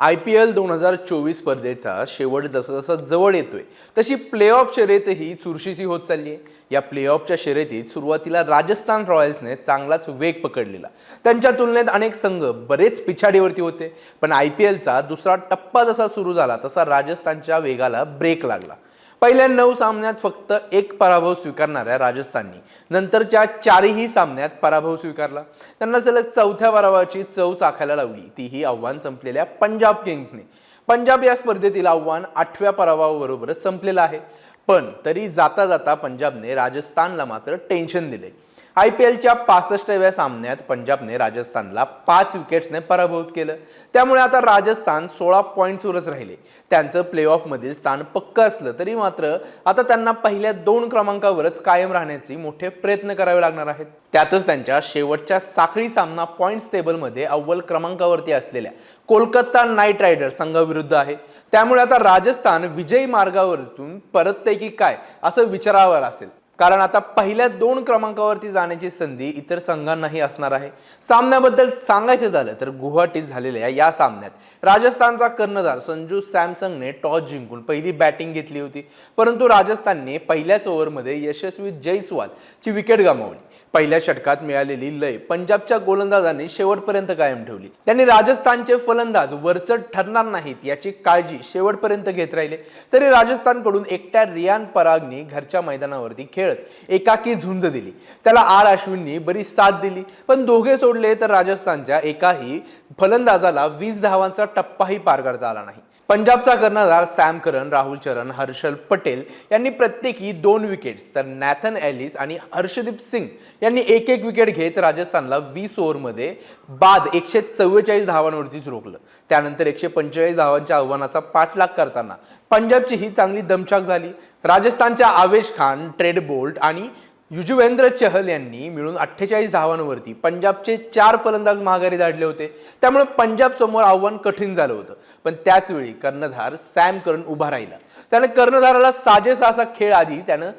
I P L दोन हजार चोवीस स्पर्धेचा शेवट जसं जसं जवळ येतोय तशी प्लेऑफ शर्यतही चुरशीची होत चालली आहे या प्लेऑफच्या शर्यतीत सुरुवातीला राजस्थान रॉयल्सने चांगलाच वेग पकडलेला. त्यांच्या तुलनेत अनेक संघ बरेच पिछाडीवरती होते पण आय पी एलचा दुसरा टप्पा जसा सुरू झाला तसा राजस्थानच्या वेगाला ब्रेक लागला. पहिल्या नऊ सामन्यात फक्त एक पराभव स्वीकारणाऱ्या राजस्थाननी. नंतरच्या चारही सामन्यात पराभव स्वीकारला. त्यांना सलग चौथ्या पराभवाची चव चाखायला लावली. तीही आव्हान संपलेल्या पंजाब किंग्सने. पंजाब या स्पर्धेतील आव्हान आठव्या पराभवाबरोबरच संपलेलं आहे. पण तरी जाता जाता पंजाबने राजस्थानला मात्र टेन्शन दिले. आय पी एलच्या पासष्टव्या सामन्यात पंजाबने राजस्थानला पाच विकेट्सने पराभूत केलं. त्यामुळे आता राजस्थान सोळा पॉईंट्सवरच राहिले. त्यांचं प्लेऑफमधील स्थान पक्क असलं तरी मात्र आता त्यांना पहिल्या दोन क्रमांकावरच कायम राहण्याचे मोठे प्रयत्न करावे लागणार आहेत. त्यातच त्यांच्या शेवटच्या साखळी सामना पॉईंट्स टेबलमध्ये अव्वल क्रमांकावरती असलेल्या कोलकाता नाईट रायडर संघाविरुद्ध आहे. त्यामुळे आता राजस्थान विजयी मार्गावरतून परत की काय असं विचारावं असेल कारण आता पहिल्या दोन क्रमांकावरती जाण्याची संधी इतर संघांनाही असणार आहे. सामन्याबद्दल सांगायचं झालं तर गुवाहाटीत झालेल्या या सामन्यात राजस्थानचा कर्णधार संजू सॅमसंगने टॉस जिंकून पहिली बॅटिंग घेतली होती. परंतु राजस्थानने पहिल्याच ओव्हरमध्ये यशस्वी जयस्वालची विकेट गमावली. पहिल्या षटकात मिळालेली लय पंजाबच्या गोलंदाजांनी शेवटपर्यंत कायम ठेवली. त्यांनी राजस्थानचे फलंदाज वरचढ ठरणार नाहीत याची काळजी शेवटपर्यंत घेत राहिले. तरी राजस्थानकडून एकट्या रियान परागने घरच्या मैदानावरती खेळ खेळत एकाकी झुंज दिली. त्याला आर अश्विननी बरीच साथ दिली. पण दोघे सोडले तर राजस्थानच्या एकाही फलंदाजाला वीस धावांचा टप्पाही पार करता आला नाही. पंजाबचा कर्णधार सॅम करन राहुल चरण हर्षल पटेल यांनी प्रत्येकी दोन विकेट्स तर नॅथन ॲलिस आणि हर्षदीप सिंग यांनी एक एक विकेट घेत राजस्थानला वीस ओव्हरमध्ये बाद एकशे चव्वेचाळीस धावांवरतीच रोखलं. त्यानंतर एकशे पंचेचाळीस धावांच्या आव्हानाचा पाठलाग करताना पंजाबची ही चांगली दमछाक झाली. राजस्थानच्या आवेश खान ट्रेड बोल्ट आणि युजवेंद्र चहल यांनी मिळून अठ्ठेचाळीस धावांवरती पंजाबचे चार फलंदाज माघारी धाडले होते. त्यामुळे पंजाब समोर आव्हान कठीण झालं होतं. पण त्याचवेळी कर्णधार सॅम करन उभा राहिला. त्यानं कर्णधाराला साजेसा असा खेळ आधी त्यानं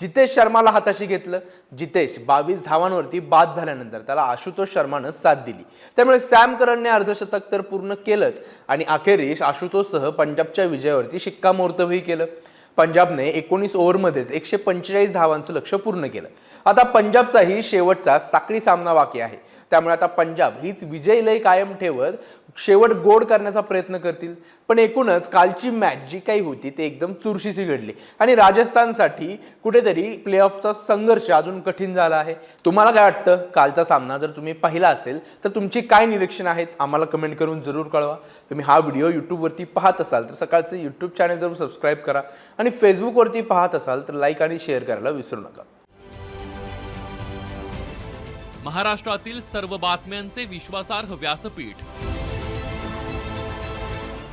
जितेश शर्माला हाताशी घेतलं. जितेश बावीस धावांवरती बाद झाल्यानंतर त्याला आशुतोष शर्मानं साथ दिली. त्यामुळे सॅम करनने अर्धशतक तर पूर्ण केलंच आणि अखेरीस आशुतोषसह पंजाबच्या विजयावरती शिक्कामोर्तबही केलं. पंजाबने एकोणीस ओव्हरमध्येच एकशे पंचेचाळीस धावांचं लक्ष पूर्ण केलं. आता पंजाबचाही शेवटचा साखळी सामना बाकी आहे. त्यामुळे आता पंजाब हीच विजयी लय कायम ठेवत शेवट गोड करण्याचा प्रयत्न करतील. पण एकूणच कालची मॅच जी काही होती ती एकदम चुरशीची घडली. आणि राजस्थानसाठी कुठेतरी प्लेऑफचा संघर्ष अजून कठीण झाला आहे. तुम्हाला काय वाटतं? कालचा सामना जर तुम्ही पाहिला असेल तर तुमची काय निरीक्षण आहेत? आम्हाला कमेंट करून जरूर कळवा. तुम्ही हा व्हिडिओ यूट्यूबवरती पाहत असाल तर सकाळचं यूट्यूब चॅनल जरूर सबस्क्राईब करा. आणि फेसबुकवरती पाहत असाल तर लाईक आणि शेअर करायला विसरू नका. महाराष्ट्रातील सर्व बातम्यांचे विश्वासार्ह व्यासपीठ